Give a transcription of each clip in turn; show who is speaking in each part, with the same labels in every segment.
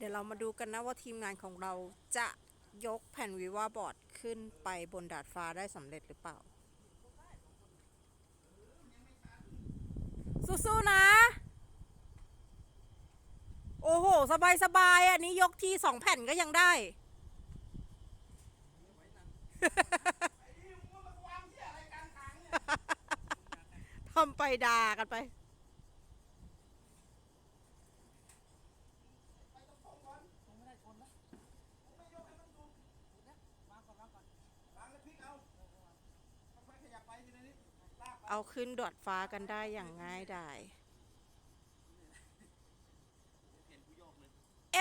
Speaker 1: เดี๋ยวเรามาดูกันนะว่าทีมงานของเราจะยกแผ่นวิวาบอร์ดขึ้นไปบนดาดฟ้าได้สำเร็จหรือเปล่า สู้ๆนะ โอ้โห สบายๆอันนี้ยกที่สองแผ่นก็ยังได้ทำไปด่ากันไป เอาขึ้นดอดฟ้ากันได้อย่างง่ายดาย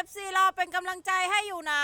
Speaker 1: FC เราเป็นกำลังใจให้อยู่นะ